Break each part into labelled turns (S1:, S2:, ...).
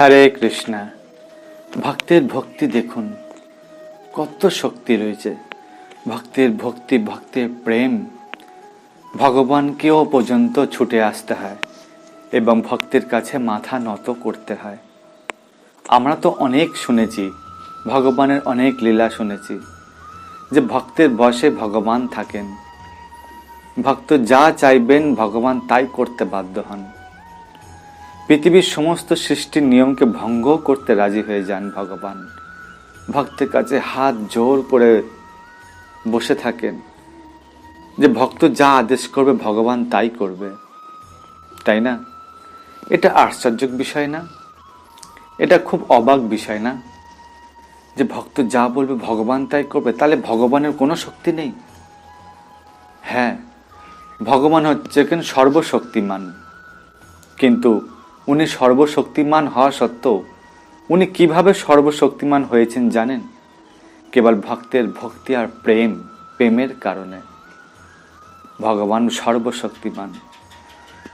S1: হরে কৃষ্ণা। ভক্তের ভক্তি দেখুন, কত শক্তি রয়েছে। ভক্তের ভক্তি, ভক্তের প্রেম। ভগবানকেও পর্যন্ত ছুটে আসতে হয় এবং ভক্তের কাছে মাথা নত করতে হয়। আমরা তো অনেক শুনেছি, ভগবানের অনেক লীলা শুনেছি, যে ভক্তের বসে ভগবান থাকেন। ভক্ত যা চাইবেন, ভগবান তাই করতে বাধ্য হন। পৃথিবীর সমস্ত সৃষ্টির নিয়মকে ভঙ্গ করতে রাজি হয়ে যান ভগবান। ভক্তের কাছে হাত জোর করে বসে থাকেন যে, ভক্ত যা আদেশ করবে, ভগবান তাই করবে। তাই না? এটা আশ্চর্যক বিষয় না? এটা খুব অবাক বিষয় না? যে, ভক্ত যা বলবে, ভগবান তাই করবে? তাহলে ভগবানের কোনো শক্তি নেই? হ্যাঁ ভগবান হচ্ছে সর্বশক্তিমান। কিন্তু উনি সর্বশক্তিমান হওয়া সত্ত্বেও উনি কীভাবে সর্বশক্তিমান হয়েছেন জানেন? কেবল ভক্তের ভক্তি আর প্রেম, প্রেমের কারণে। ভগবান সর্বশক্তিমান।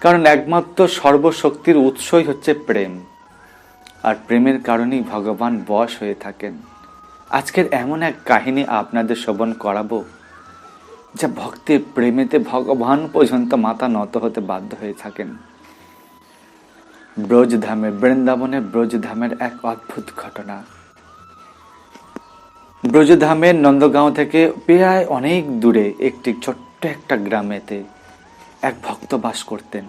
S1: কারণ একমাত্র সর্বশক্তির উৎসই হচ্ছে প্রেম। আর প্রেমের কারণেই ভগবান বশ হয়ে থাকেন। আজকের এমন এক কাহিনী আপনাদের শ্রবণ করাবো, যা ভক্তের প্রেমেতে ভগবান পর্যন্ত মাথা নত হতে বাধ্য হয়ে থাকেন। ব্রজধামে, বৃন্দাবনে ব্রজধামের এক অদ্ভুত ঘটনা। ব্রজধামের নন্দগাঁও থেকে প্রায় অনেক দূরে একটি ছোট্ট একটা গ্রামেতে এক ভক্ত বাস করতেন।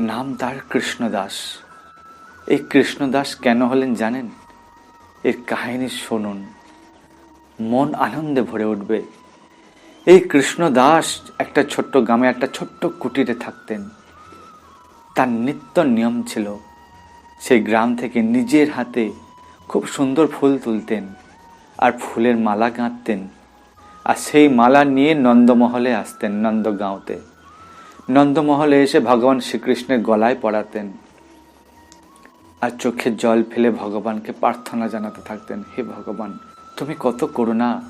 S1: নাম তার কৃষ্ণদাস। এই কৃষ্ণদাস কেন হলেন জানেন? এর কাহিনী শুনুন। মন আনন্দে ভরে উঠবে। এই কৃষ্ণদাস একটা ছোট্ট গ্রামে, একটা ছোট্ট কুটিরে থাকতেন। তার নিত্য নিয়ম ছিল সেই গ্রাম থেকে নিজের হাতে খুব সুন্দর ফুল তুলতেন আর ফুলের মালা গাঁথতেন। আর সেই মালা নিয়ে নন্দমহলে আসতেন নন্দগাঁওতে। নন্দমহলে এসে ভগবান শ্রীকৃষ্ণের গলায় পড়াতেন। আর চোখে জল ফেলে ভগবানকে প্রার্থনা জানাতে থাকতেন, হে ভগবান, তুমি কত করুণা,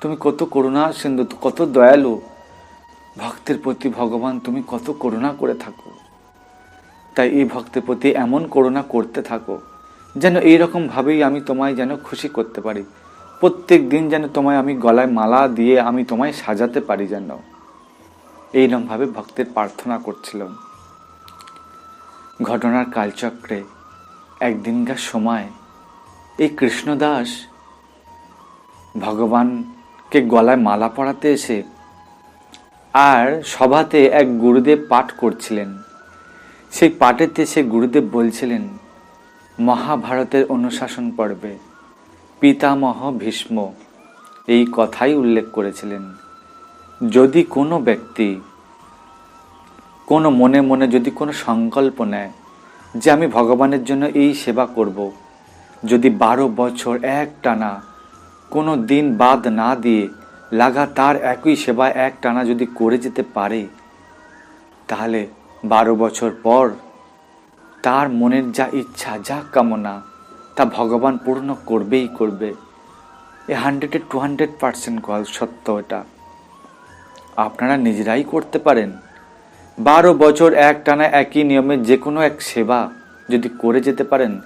S1: তুমি কত করুণা সিন্ধু, কত দয়ালু। ভক্তের প্রতি ভগবান, তুমি কত করুণা করে থাকো। তাই এই ভক্তের প্রতি এমন করুণা করতে থাকো, যেন এইরকম ভাবেই আমি তোমায় যেন খুশি করতে পারি। প্রত্যেক দিন যেন তোমায় আমি গলায় মালা দিয়ে আমি তোমায় সাজাতে পারি যেন। এইরকমভাবে ভক্তের প্রার্থনা করছিলাম। ঘটনার কালচক্রে একদিনকার সময় এই কৃষ্ণদাস ভগবানকে গলায় মালা পরাতে এসে আর সভাতে এক গুরুদেব পাঠ করছিলেন। সেই পাঠেতে সে গুরুদেব বলছিলেন, মহাভারতের অনুশাসন পর্বে পিতামহ ভীষ্ম এই কথাই উল্লেখ করেছিলেন। যদি কোনো ব্যক্তি কোনো মনে মনে যদি কোনো সংকল্প নেয় যে আমি ভগবানের জন্য এই সেবা করব, যদি বারো বছর এক টানা কোনো দিন বাদ না দিয়ে লাগাতার একই সেবা এক টানা যদি করে যেতে পারে, তাহলে বারো বছর পর তার মনের যা ইচ্ছা, যা কামনা, তা ভগবান পূর্ণ করবেই করবে। এ হান্ড্রেডে টু হান্ড্রেড পার্সেন্ট কল সত্য এটা। আপনারা নিজেরাই করতে পারেন। বারো বছর এক টানা একই নিয়মে যে কোনো এক সেবা যদি করে যেতে পারেন,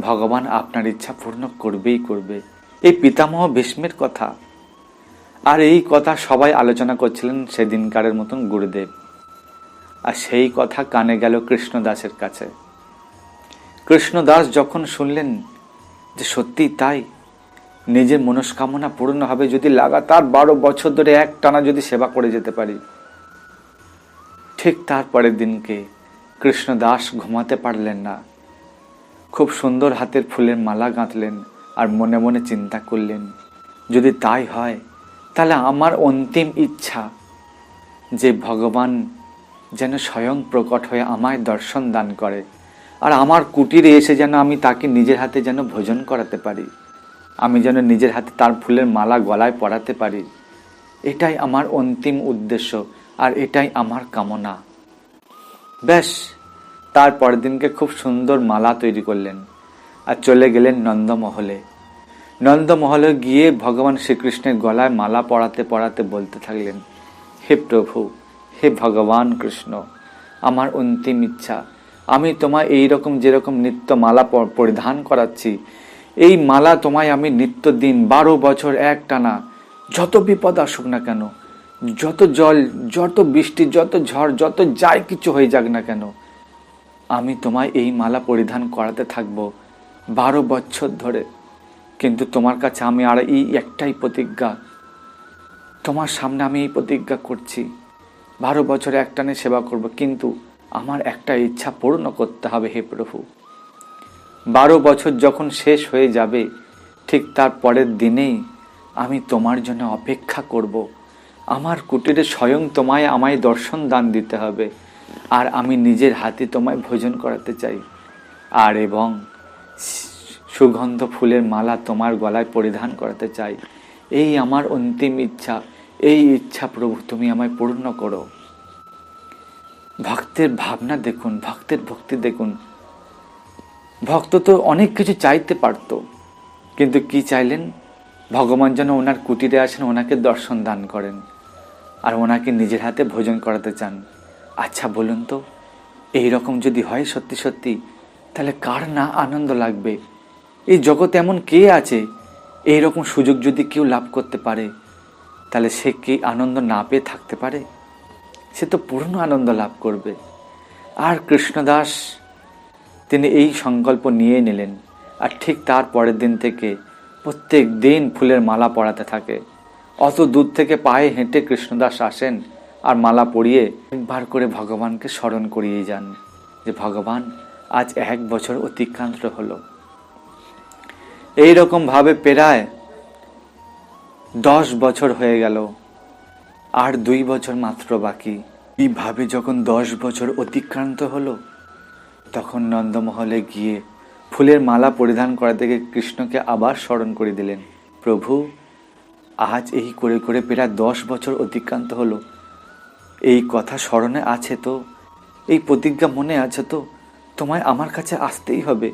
S1: ভগবান আপনার ইচ্ছা পূর্ণ করবেই করবে। এই পিতামহ ভীষ্মের কথা। আর এই কথা সবাই আলোচনা করছিলেন সেদিনকারের মতন গুরুদেব। আর সেই কথা কানে গেল কৃষ্ণদাসের কাছে। কৃষ্ণদাস যখন শুনলেন যে সত্যি তাই, নিজের মনস্কামনা পূর্ণ হবে যদি লাগাতার বারো বছর ধরে এক টানা যদি সেবা করে যেতে পারি। ঠিক তারপরের দিনকে কৃষ্ণদাস ঘুমাতে পারলেন না। খুব সুন্দর হাতের ফুলের মালা গাঁথলেন আর মনে মনে চিন্তা করলেন, যদি তাই হয়, তাহলে আমার অন্তিম ইচ্ছা যে ভগবান যেন স্বয়ং প্রকট হয়ে আমায় দর্শন দান করে। আর আমার কুটিরে এসে যেন আমি তাকে নিজের হাতে যেন ভোজন করাতে পারি। আমি যেন নিজের হাতে তার ফুলের মালা গলায় পরাতে পারি। এটাই আমার অন্তিম উদ্দেশ্য, আর এটাই আমার কামনা। ব্যাস, তার পরের দিনকে খুব সুন্দর মালা তৈরি করলেন আর চলে গেলেন নন্দমহলে। নন্দমহলে গিয়ে ভগবান শ্রীকৃষ্ণের গলায় মালা পরাতে পরাতে বলতে থাকলেন, হে প্রভু হে ভগবান কৃষ্ণ, আমার অন্তিম ইচ্ছা। আমি তোমায় এই রকম যেরকম নিত্য মালা পরিধান করাচ্ছি, এই মালা তোমায় আমি নিত্য দিন বারো বছর এক টানা যত বিপদ আসুক না কেন, যত জল, যত বৃষ্টি, যত ঝড়, যত যাই কিছু হয়ে যাক না কেন, আমি তোমায় এই মালা পরিধান করাতে থাকব বারো বছর ধরে। কিন্তু তোমার কাছে আমি আর এই একটাই প্রতিজ্ঞা, তোমার সামনে আমি এই প্রতিজ্ঞা করছি। বারো বছরে একটানে সেবা করব, কিন্তু আমার একটা ইচ্ছা পূর্ণ করতে হবে হে প্রভু। বারো বছর যখন শেষ হয়ে যাবে, ঠিক তার পরের দিনেই আমি তোমার জন্য অপেক্ষা করব। আমার কুটিরে স্বয়ং তোমায় আমায় দর্শন দান দিতে হবে, আর আমি নিজের হাতে তোমায় ভোজন করাতে চাই। আর এবং সুগন্ধ ফুলের মালা তোমার গলায় পরিধান করাতে চাই। এই আমার অন্তিম ইচ্ছা। এই ইচ্ছা প্রভু, তুমি আমায় পূর্ণ করো। ভক্তের ভাবনা দেখুন, ভক্তের ভক্তি দেখুন। ভক্ত তো অনেক কিছু চাইতে পারতো, কিন্তু কি চাইলেন? ভগবান যেন ওনার কুটিরে আসেন, ওনাকে দর্শন দান করেন, আর ওনাকে নিজের হাতে ভোজন করাতে চান। আচ্ছা বলুন তো, এই রকম যদি হয় সত্যি সত্যি, তাহলে কার না আনন্দ লাগবে? এই জগতে এমন কে আছে? এই রকম সুযোগ যদি কেউ লাভ করতে পারে তাহলে সে কি আনন্দ না পেয়ে থাকতে পারে? সে তো পূর্ণ আনন্দ লাভ করবে। আর কৃষ্ণদাস, তিনি এই সংকল্প নিয়ে নিলেন। আর ঠিক তার পরের দিন থেকে প্রত্যেক দিন ফুলের মালা পরাতে থাকে। অত দূর থেকে পায়ে হেঁটে কৃষ্ণদাস আসেন আর মালা পরিয়ে একবার করে ভগবানকে স্মরণ করিয়ে যান যে, ভগবান, আজ এক বছর অতিক্রান্ত হলো। এই রকম ভাবে প্রায় দশ বছর হয়ে গেল, আর দুই বছর মাত্র বাকি। এইভাবে যখন দশ বছর অতিক্রান্ত হলো, তখন নন্দমহলে গিয়ে ফুলের মালা পরিধান করা থেকে কৃষ্ণকে আবার স্মরণ করে দিলেন। প্রভু, আজ এই করে করে প্রায় দশ বছর অতিক্রান্ত হলো। এই কথা স্মরণে আছে তো? এই প্রতিজ্ঞা মনে আছে তো? তোমায় আমার কাছে আসতেই হবে।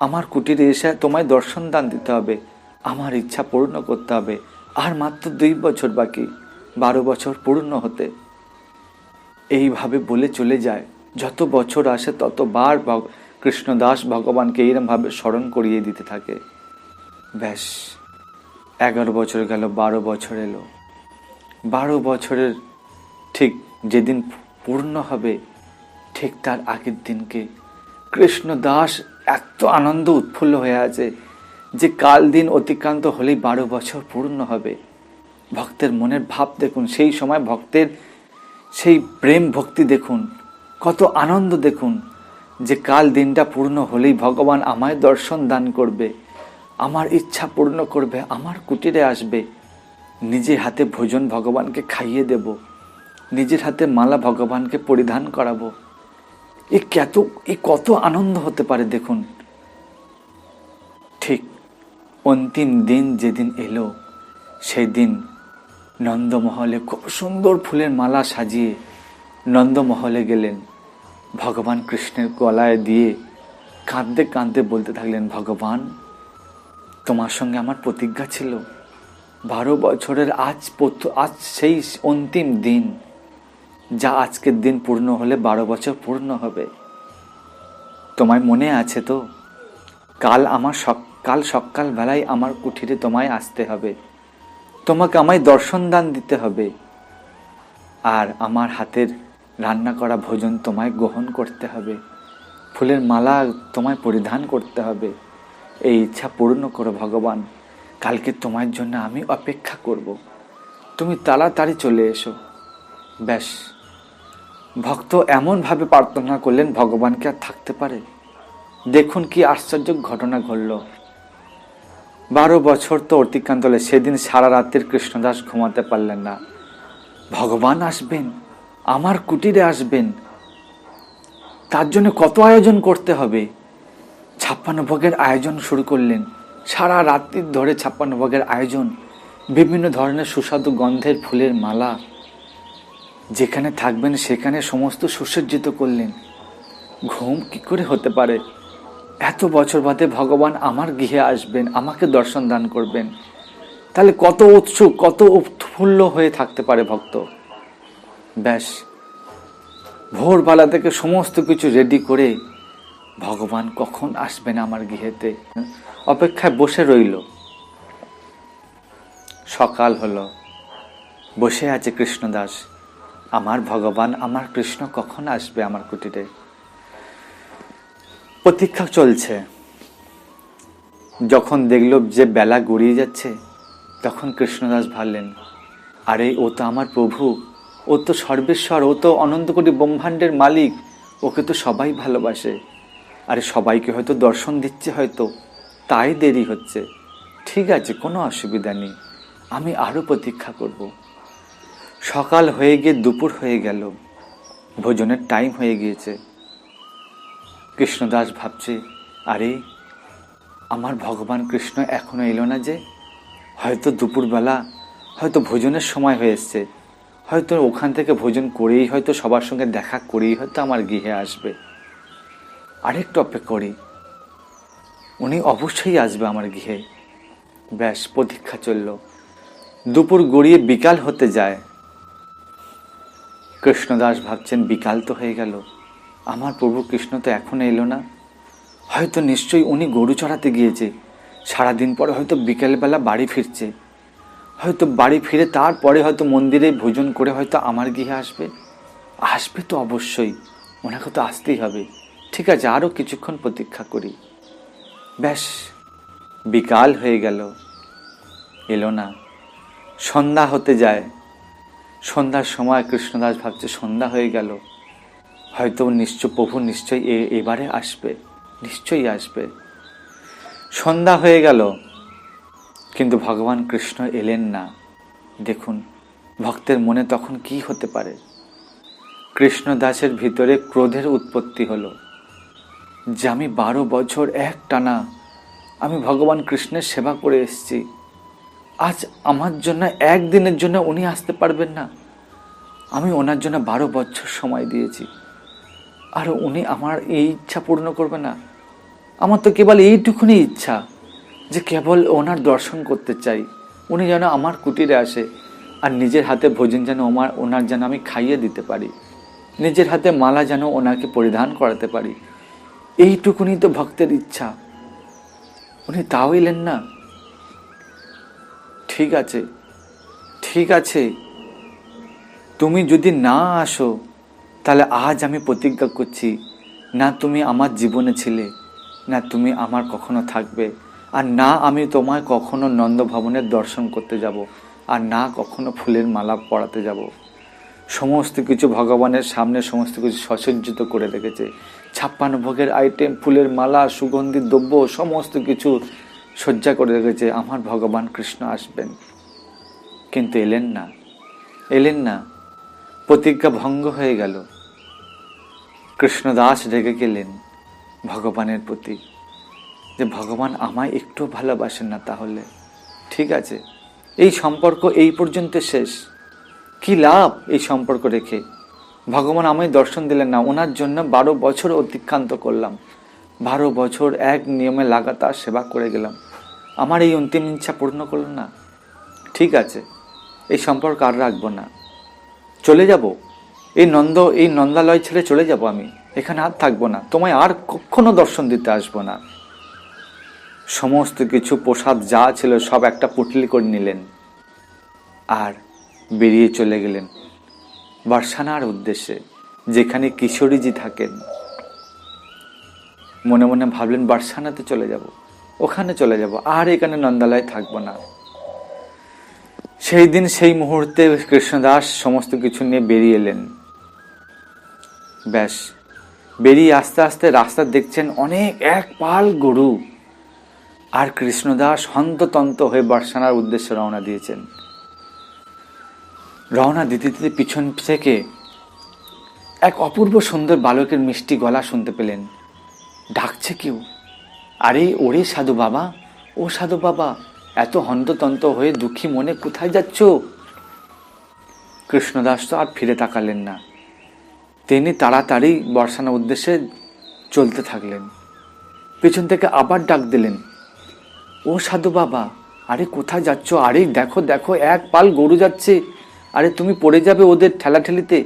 S1: আমার কুটিরে এসে তোমায় দর্শন দান দিতে হবে। আমার ইচ্ছা পূর্ণ করতে হবে। আর মাত্র দুই বছর বাকি, বারো বছর পূর্ণ হতে। এইভাবে বলে চলে যায়, যত বছর আসে ততবার কৃষ্ণদাস ভগবানকে এইরকমভাবে স্মরণ করিয়ে দিতে থাকে। ব্যাস, এগারো বছর গেল, বারো বছর এলো। বারো বছরের ঠিক যেদিন পূর্ণ হবে, ঠিক তার আগের দিনকে কৃষ্ণদাস এত আনন্দ উৎফুল্ল হয়ে আছে যে কাল দিন অতিক্রান্ত হলেই বারো বছর পূর্ণ হবে। ভক্তের মনের ভাব দেখুন, সেই সময় ভক্তের সেই প্রেম ভক্তি দেখুন, কত আনন্দ দেখুন যে কাল দিনটা পূর্ণ হলেই ভগবান আমায় দর্শন দান করবে, আমার ইচ্ছা পূর্ণ করবে, আমার কুটিরে আসবে। নিজের হাতে ভোজন ভগবানকে খাইয়ে দেব, নিজের হাতে মালা ভগবানকে পরিধান করাবো। এ কত এ কত আনন্দ হতে পারে দেখুন। ঠিক অন্তিম দিন যেদিন এলো সেই দিন নন্দমহলে খুব সুন্দর ফুলের মালা সাজিয়ে নন্দমহলে গেলেন। ভগবান কৃষ্ণের গলায় দিয়ে কাঁদতে কাঁদতে বলতে থাকলেন, ভগবান, তোমার সঙ্গে আমার প্রতিজ্ঞা ছিল। বারো বছরের আজ আজ সেই অন্তিম দিন, যা আজকের দিন পূর্ণ হলে বারো বছর পূর্ণ হবে। তোমায় মনে আছে তো? কাল আমার সক- কাল সকাল বেলায় আমার কুঠিরে তোমায় আসতে হবে। তোমাকে আমায় দর্শন দান দিতে হবে। আর আমার হাতের রান্না করা ভোজন তোমায় গ্রহণ করতে হবে। ফুলের মালা তোমায় পরিধান করতে হবে। এই ইচ্ছা পূর্ণ করো ভগবান। কালকে তোমার জন্য আমি অপেক্ষা করব। তুমি তাড়াতাড়ি চলে এসো। ব্যাস। ভক্ত এমনভাবে প্রার্থনা করলেন ভগবানকে আর থাকতে পারে? দেখুন কি আশ্চর্য ঘটনা ঘটল। বারো বছর তো অতিক্রান্ত হলে সেদিন সারা রাতের কৃষ্ণদাস ঘুমাতে পারলেন না। ভগবান আসবেন, আমার কুটিরে আসবেন। তার জন্য কত আয়োজন করতে হবে? ছাপ্পান্ন ভোগের আয়োজন শুরু করলেন। সারা রাত্রির ধরে ছাপ্পান্ন ভোগের আয়োজন, বিভিন্ন ধরনের সুস্বাদু গন্ধের ফুলের মালা। যেখানে থাকবেন সেখানে সমস্ত সুসজ্জিত করলেন। ঘুম কি করে হতে পারে? এত বছর বাদে ভগবান আমার গৃহে আসবেন, আমাকে দর্শন দান করবেন। তাহলে কত উৎসুক, কত উৎফুল্ল হয়ে থাকতে পারে ভক্ত। ব্যাস, ভোরবেলা থেকে সমস্ত কিছু রেডি করে ভগবান কখন আসবেন আমার গৃহেতে? অপেক্ষায় বসে রইল। সকাল হলো। বসে আছে কৃষ্ণদাস। আমার ভগবান, আমার কৃষ্ণ কখন আসবে আমার কুটিরে? প্রতীক্ষা চলছে। যখন দেখল যে বেলা গড়িয়ে যাচ্ছে, তখন কৃষ্ণদাস ভাবলেন, আরে, ও তো আমার প্রভু। ও তো সর্বেশ্বর, ও তো অনন্তকোটি ব্রহ্মাণ্ডের মালিক। ওকে তো সবাই ভালোবাসে। আরে, সবাইকে হয়তো দর্শন দিচ্ছে হয়তো। তাই দেরি হচ্ছে। ঠিক আছে, কোনো অসুবিধা নেই। আমি আরও প্রতীক্ষা করব। সকাল হয়ে গিয়ে দুপুর হয়ে গেল। ভোজনের টাইম হয়ে গিয়েছে। কৃষ্ণদাস ভাবছে, আরে, আমার ভগবান কৃষ্ণ এখনও এলো না যে? হয়তো দুপুরবেলা, হয়তো ভোজনের সময় হয়ে এসছে। হয়তো ওখান থেকে ভোজন করেই হয়তো সবার সঙ্গে দেখা করেই হয়তো আমার গৃহে আসবে। আরেকটু অপেক্ষা করি। উনি অবশ্যই আসবে আমার গৃহে। ব্যাস, প্রতীক্ষা চলল। দুপুর গড়িয়ে বিকাল হতে যায়। কৃষ্ণদাস ভাবছেন, বিকাল তো হয়ে গেল। আমার প্রভু কৃষ্ণ তো এখনও এলো না। হয়তো নিশ্চয়ই উনি গরু চড়াতে গিয়েছে। সারাদিন পরে হয়তো বিকেলবেলা বাড়ি ফিরছে। হয়তো বাড়ি ফিরে তারপরে হয়তো মন্দিরে ভোজন করে হয়তো আমার গৃহে আসবে। আসবে তো অবশ্যই। ওনাকে তো আসতেই হবে। ঠিক আছে আরও কিছুক্ষণ প্রতীক্ষা করি। ব্যাস, বিকাল হয়ে গেল। এলো না। সন্ধ্যা হতে যায়। সন্ধ্যার সময় কৃষ্ণদাস ভাবছে, সন্ধ্যা হয়ে গেল। হয়তো নিশ্চয় প্রভু নিশ্চয়ই এবারে আসবে, নিশ্চয়ই আসবে। সন্ধ্যা হয়ে গেল, কিন্তু ভগবান কৃষ্ণ এলেন না। দেখুন, ভক্তের মনে তখন কি হতে পারে? কৃষ্ণদাসের ভিতরে ক্রোধের উৎপত্তি হলো। যে আমি বারো বছর এক টানা আমি ভগবান কৃষ্ণের সেবা করে এসেছি, আজ আমার জন্য একদিনের জন্য উনি আসতে পারবেন না। আমি ওনার জন্য বারো বছর সময় দিয়েছি। আর উনি আমার এই ইচ্ছা পূর্ণ করবে না। আমার তো কেবল এইটুকুনি ইচ্ছা যে কেবল ওনার দর্শন করতে চাই। উনি যেন আমার কুটিরে আসে আর নিজের হাতে ভোজন যেন আমার ওনার যেন আমি খাইয়ে দিতে পারি। নিজের হাতে মালা যেন ওনাকে পরিধান করাতে পারি। এইটুকুনি তো ভক্তের ইচ্ছা। উনি তাও এলেন না। ঠিক আছে ঠিক আছে। তুমি যদি না আসো তাহলে আজ আমি প্রতিজ্ঞা করছি, না তুমি আমার জীবনে ছিলে, না তুমি আমার কখনো থাকবে, আর না আমি তোমায় কখনো নন্দভবনের দর্শন করতে যাব, আর না কখনো ফুলের মালা পড়াতে যাব। সমস্ত কিছু ভগবানের সামনে সমস্ত কিছু সসজ্জিত করে রেখেছে। ছাপ্পান্ন ভোগের আইটেম ফুলের মালা, সুগন্ধি, দ্রব্য, সমস্ত কিছু সজ্জা করে রেখেছে। আমার ভগবান কৃষ্ণ আসবেন। কিন্তু এলেন না। এলেন না। প্রতিজ্ঞা ভঙ্গ হয়ে গেল। কৃষ্ণদাস রেগে গেলেন ভগবানের প্রতি। যে ভগবান আমায় একটু ভালোবাসেন না তাহলে। ঠিক আছে, এই সম্পর্ক এই পর্যন্ত শেষ। কি লাভ এই সম্পর্ক রেখে? ভগবান আমায় দর্শন দিলেন না, ওনার জন্য বারো বছর অতিক্রান্ত করলাম। বারো বছর এক নিয়মে লাগাতার সেবা করে গেলাম। আমার এই অন্তিম ইচ্ছা পূর্ণ করল না। ঠিক আছে, এই সম্পর্ক আর রাখব না। চলে যাব? এই নন্দ, এই নন্দালয় ছেড়ে চলে যাব আমি। এখানে আর থাকব না। তোমায় আর কখনো দর্শন দিতে আসব না। সমস্ত কিছু, প্রসাদ যা ছিল সব একটা পুটলি করে নিলেন আর বেরিয়ে চলে গেলেন বর্ষানার উদ্দেশ্যে, যেখানে কিশোরীজি থাকেন। মনে মনে ভাবলেন, বার্সানাতে চলে যাব। ওখানে চলে যাব। আর এখানে নন্দালয় থাকব না। সেই দিন সেই মুহূর্তে কৃষ্ণদাস সমস্ত কিছু নিয়ে বেরিয়ে এলেন। ব্যাস, বেরিয়ে আস্তে আস্তে রাস্তা দেখছেন অনেক এক পাল গরু। আর কৃষ্ণদাস হন্ততন্ত হয়ে বর্ষানার উদ্দেশ্যে রওনা দিয়েছেন। রওনা দিতে দিতে পিছন থেকে এক অপূর্ব সুন্দর বালকের মিষ্টি গলা শুনতে পেলেন। ডাকছে কেউ, আরে, ওরে সাধু বাবা, ও সাধু বাবা। এত হন্ততন্ত হয়ে দুঃখী মনে কোথায় যাচ্ছ? কৃষ্ণদাস তো আর ফিরে তাকালেন না। তিনি তাড়াতাড়ি বর্ষানোর উদ্দেশ্যে চলতে থাকলেন। পেছন থেকে আবার ডাক দিলেন, ও সাধু বাবা, আরে কোথায় যাচ্ছ? আরে দেখো দেখো, এক পাল গরু যাচ্ছে। আরে তুমি পড়ে যাবে ওদের ঠেলাঠেলিতে।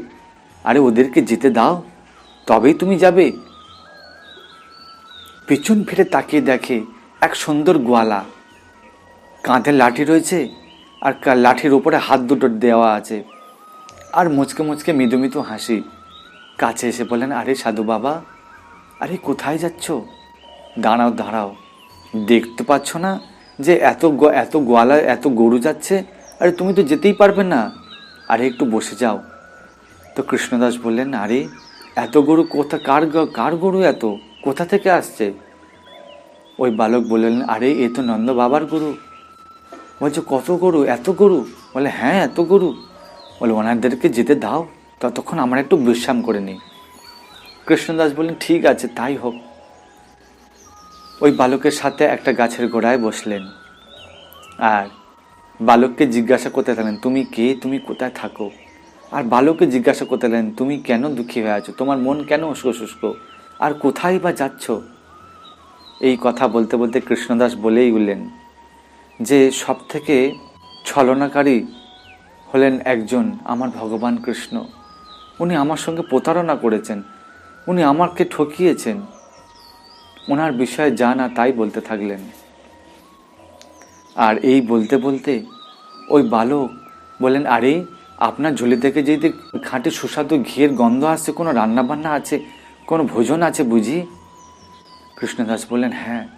S1: আরে ওদেরকে যেতে দাও, তবেই তুমি যাবে। পিছন ফিরে তাকিয়ে দেখে এক সুন্দর গোয়ালা কাঁধে লাঠি রয়েছে আর লাঠির উপরে হাত দুটো দেওয়া আছে। আর মুচকে মুচকে মৃদু মৃদু হাসি। কাছে এসে বললেন, আরে সাধু বাবা, আরে কোথায় যাচ্ছ? দাঁড়াও দাঁড়াও। দেখতে পাচ্ছ না যে এত এত গোয়ালা এত গরু যাচ্ছে? আরে তুমি তো যেতেই পারবে না। আরে একটু বসে যাও। তো কৃষ্ণদাস বললেন, আরে, এত গরু কোথা, কার কার গরু এত? কোথা থেকে আসছে? ওই বালক বললেন, আরে, এ তো নন্দ বাবার গরু। বলছে, কত গরু? এত গরু? বলে হ্যাঁ এত গরু। বলে, ওনাদেরকে যেতে দাও, ততক্ষণ আমরা একটু বিশ্রাম করে নিই। কৃষ্ণদাস বললেন, ঠিক আছে, তাই হোক। ওই বালকের সাথে একটা গাছের গোড়ায় বসলেন। আর বালককে জিজ্ঞাসা করতে থাকলেন, তুমি কে? তুমি কোথায় থাকো? আর বালককে জিজ্ঞাসা করতে লাগলেন তুমি কেন দুঃখী হয়ে আছো? তোমার মন কেন উস্কো শুষ্ক? আর কোথায় বা যাচ্ছ? এই কথা বলতে বলতে কৃষ্ণদাস বলেই উঠলেন। যে সব থেকে ছলনাকারী হলেন একজন আমার ভগবান কৃষ্ণ। উনি আমার সঙ্গে প্রতারণা করেছেন, উনি আমাকে ঠকিয়েছেন। ওনার বিষয়ে যা না তাই বলতে থাকলেন। আর এই বলতে বলতে ওই বালক বলেন আরে, আপনার ঝুলি থেকে যদি খাঁটি সুস্বাদু ঘিয়ের গন্ধ আসছে, কোনো রান্না বান্না আছে, কোনো ভোজন আছে বুঝি? কৃষ্ণদাস বললেন হ্যাঁ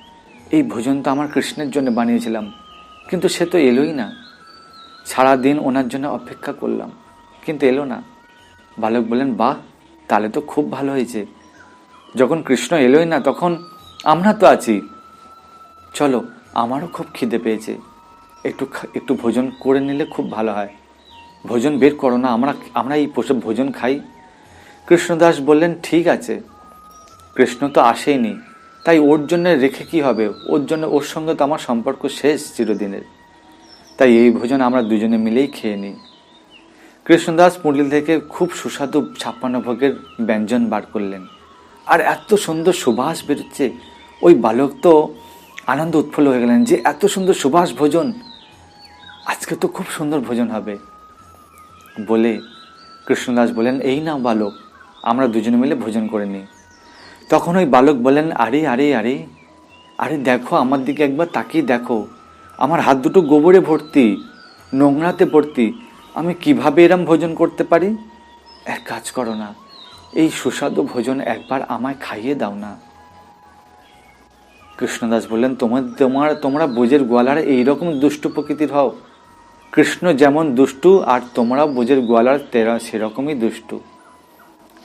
S1: এই ভোজন তো আমার কৃষ্ণের জন্য বানিয়েছিলাম। কিন্তু সে তো এলোই না। সারা দিন ওনার জন্য অপেক্ষা করলাম, কিন্তু এলো না। বালক বললেন, বাহ, তাহলে তো খুব ভালো হয়েছে। যখন কৃষ্ণ এলোই না, তখন আমরা তো আছি। চলো, আমারও খুব খিদে পেয়েছে। একটু একটু ভোজন করে নিলে খুব ভালো হয়। ভোজন বের করো না, আমরা আমরা এই পোষে- ভোজন খাই। কৃষ্ণদাস বললেন, ঠিক আছে। কৃষ্ণ তো আসেইনি। তাই ওর জন্য রেখে কি হবে? ওর জন্য ওর সঙ্গে তো আমার সম্পর্ক শেষ চিরদিনের। তাই এই ভোজন আমরা দুজনে মিলেই খেয়ে নিই। কৃষ্ণদাস মুরলি থেকে খুব সুস্বাদু ছাপ্পান্ন ভোগের ব্যঞ্জন বার করলেন। আর এত সুন্দর সুবাস বেরোচ্ছে। ওই বালক তো আনন্দ উৎফুল্ল হয়ে গেলেন যে এত সুন্দর সুবাস ভোজন, আজকে তো খুব সুন্দর ভোজন হবে। বলে কৃষ্ণদাস বলেন এই না বালক, আমরা দুজনে মিলে ভোজন করে নিই। তখন ওই বালক বলেন আরে আরে আরে আরে দেখো, আমার দিকে একবার তাকিয়ে দেখো। আমার হাত দুটো গোবরে ভর্তি, নোংরাতে ভর্তি। আমি কীভাবে এরম ভোজন করতে পারি? এক কাজ করো না, এই সুস্বাদু ভোজন একবার আমায় খাইয়ে দাও না। কৃষ্ণদাস বললেন, তোমার তোমার, তোমরা বোঝের গোয়ালার এইরকম দুষ্টু প্রকৃতির হও। কৃষ্ণ যেমন দুষ্টু, আর তোমরা বোঝের গোয়ালার তেরা সেরকমই দুষ্টু।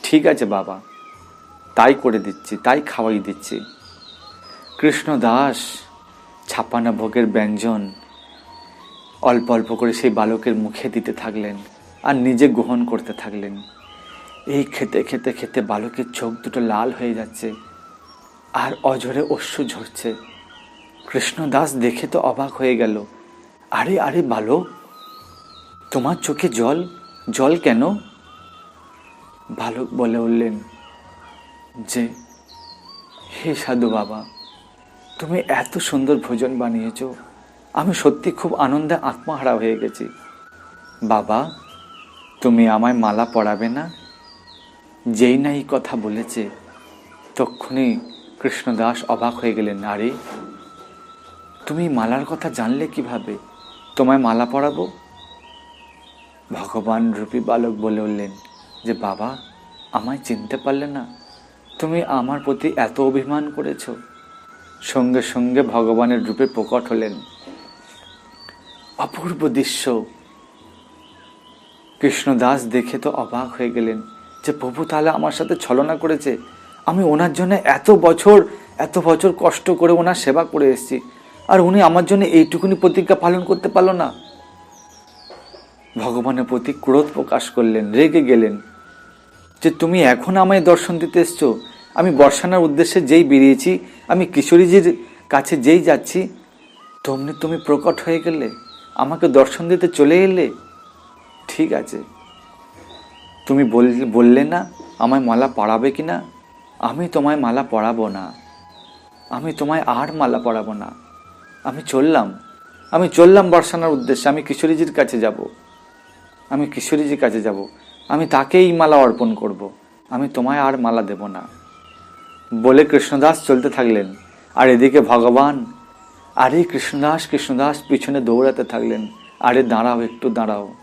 S1: ঠিক আছে বাবা। তাই করে দিচ্ছি, তাই খাওয়াই দিচ্ছি। কৃষ্ণ দাস ছাপানা ভোগের ব্যঞ্জন, অল্প অল্প করে সেই বালকের মুখে দিতে থাকলেন আর নিজে গ্রহণ করতে থাকলেন। এই খেতে খেতে খেতে বালকের চোখ দুটো লাল হয়ে যাচ্ছে আর অঝরে অশ্রু ঝরছে। কৃষ্ণদাস দেখে তো অবাক হয়ে গেল। আরে আরে বালক, তোমার চোখে জল? জল কেন? বালক বলে উঠলেন যে, হে সাধু বাবা, তুমি এত সুন্দর ভোজন বানিয়েছ। আমি সত্যি খুব আনন্দে আত্মহারা হয়ে গেছি। বাবা, তুমি আমায় মালা পরাবে না? যেই না এই কথা বলেছে, তক্ষুনি কৃষ্ণদাস অবাক হয়ে গেলেন। আরে, তুমি মালার কথা জানলে কীভাবে? তোমায় মালা পরাবো? ভগবান রূপী বালক বলে উঠলেন যে, বাবা, আমায় চিনতে পারলে না? তুমি আমার প্রতি এত অভিমান করেছ। সঙ্গে সঙ্গে ভগবানের রূপে প্রকট হলেন। অপূর্ব দৃশ্য। কৃষ্ণদাস দেখে তো অবাক হয়ে গেলেন যে প্রভু তাহলে আমার সাথে ছলনা করেছে। আমি ওনার জন্য এত বছর এত বছর কষ্ট করে ওনার সেবা করে এসেছি। আর উনি আমার জন্য এইটুকুনি প্রতিজ্ঞা পালন করতে পারল না। ভগবানের প্রতি ক্রোধ প্রকাশ করলেন, রেগে গেলেন যে তুমি এখন আমায় দর্শন দিতে এসছো। আমি বর্ষানার উদ্দেশ্যে যেই বেরিয়েছি, আমি কিশোরীজির কাছে যেই যাচ্ছি, তমনি তুমি প্রকট হয়ে গেলে, আমাকে দর্শন দিতে চলে এলে? ঠিক আছে। তুমি বল- বললে না, আমায় মালা পরাবে কি না? আমি তোমায় মালা পড়াবো না। আমি তোমায় আর মালা পড়াবো না। আমি চললাম। আমি চললাম বর্ষানার উদ্দেশ্যে, আমি কিশোরীজির কাছে যাব। আমি কিশোরীজির কাছে যাব। আমি তাকেই মালা অর্পণ করব। আমি তোমায় আর মালা দেব না। বলে কৃষ্ণদাস চলতে থাকলেন। আর এদিকে ভগবান, আরে কৃষ্ণদাস কৃষ্ণদাস পিছনে দৌড়াতে থাকলেন। আরে দাঁড়াও, একটু দাঁড়াও।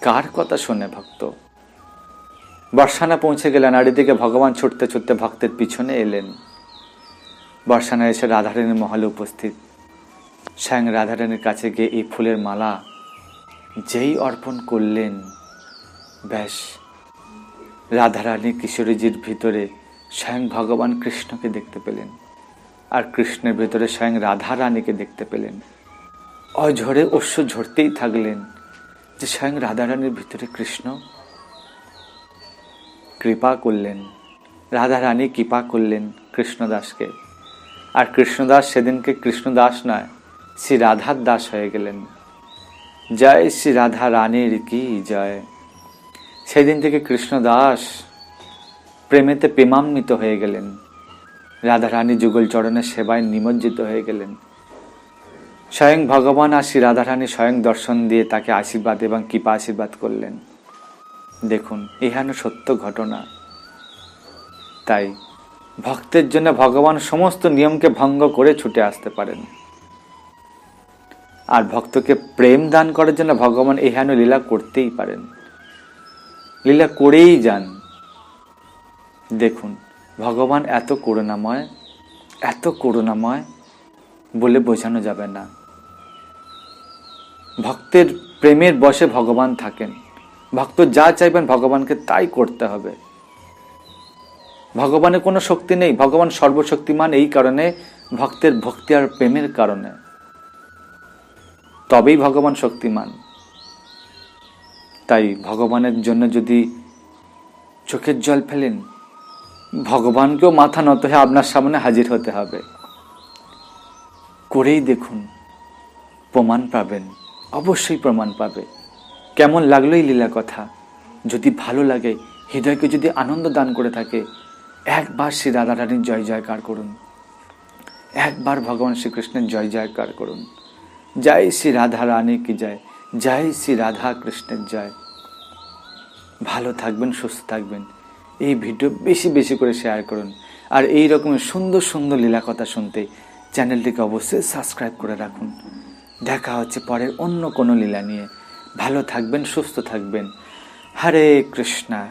S1: কার কথা শোনে ভক্ত? বর্ষানা পৌঁছে গেলেন, আর এদিকে ভগবান ছুটতে ছুটতে ভক্তের পিছনে এলেন। বর্ষানা এসে রাধারানীর মহলে উপস্থিত। স্বয়ং রাধারানীর কাছে গিয়ে এই ফুলের মালা যেই অর্পণ করলেন, ব্যাস। রাধারানী কিশোরীজির ভিতরে স্বয়ং ভগবান কৃষ্ণকে দেখতে পেলেন। আর কৃষ্ণের ভিতরে স্বয়ং রাধা রানীকে দেখতে পেলেন। অঝরে অশ্ব ঝরতেই থাকলেন যে স্বয়ং রাধারানীর ভিতরে কৃষ্ণ। কৃপা করলেন। রাধা রানী কৃপা করলেন কৃষ্ণদাসকে। আর কৃষ্ণদাস সেদিনকে কৃষ্ণদাস নয়, শ্রী রাধার দাস হয়ে গেলেন। জয় শ্রী রাধা রানীর কি জয়। সেদিন থেকে কৃষ্ণদাস প্রেমেতে প্রেমান্বিত হয়ে গেলেন। রাধা রানী যুগল চরণের সেবায় নিমজ্জিত হয়ে গেলেন। স্বয়ং ভগবান আর শ্রী রাধারানী স্বয়ং দর্শন দিয়ে তাকে আশীর্বাদ এবং কৃপা আশীর্বাদ করলেন। দেখুন ইহানো সত্য ঘটনা। তাই ভক্তের জন্য ভগবান সমস্ত নিয়মকে ভঙ্গ করে ছুটে আসতে পারেন। আর ভক্তকে প্রেম দান করার জন্য ভগবান এহেন লীলা করতেই পারেন। লীলা করেই যান। দেখুন, ভগবান এত করুণাময় এত করুণাময় বলে বোঝানো যাবে না। ভক্তের প্রেমের বসে ভগবান থাকেন। ভক্ত যা চাইবেন ভগবানকে তাই করতে হবে। ভগবানের কোনো শক্তি নেই, ভগবান সর্বশক্তিমান এই কারণে, ভক্তের ভক্তি আর প্রেমের কারণে। তবেই ভগবান শক্তিমান। তাই ভগবানের জন্য যদি চোখের জল ফেলেন ভগবানকেও মাথা নত হয়ে আপনার সামনে হাজির হতে হবে। করেই দেখুন, প্রমাণ পাবেন, অবশ্যই প্রমাণ পাবে। কেমন লাগল এই লীলা কথা? যদি ভালো লাগে, হৃদয়কে যদি আনন্দ দান করে থাকে, একবার শ্রী রাধা রানীর জয় জয়কার করুন। একবার ভগবান শ্রীকৃষ্ণের জয় জয়কার করুন। জয় শ্রী রাধা রানী কি জয়? জয় শ্রী রাধা কৃষ্ণের জয়। ভালো থাকবেন, সুস্থ থাকবেন। এই ভিডিও বেশি বেশি করে শেয়ার করুন। আর এই রকমের সুন্দর সুন্দর লীলা কথা শুনতে চ্যানেলটিকে অবশ্যই সাবস্ক্রাইব করে রাখুন। দেখা হচ্ছে পরের অন্য কোনো লীলা নিয়ে। ভালো থাকবেন, সুস্থ থাকবেন। হরে কৃষ্ণা।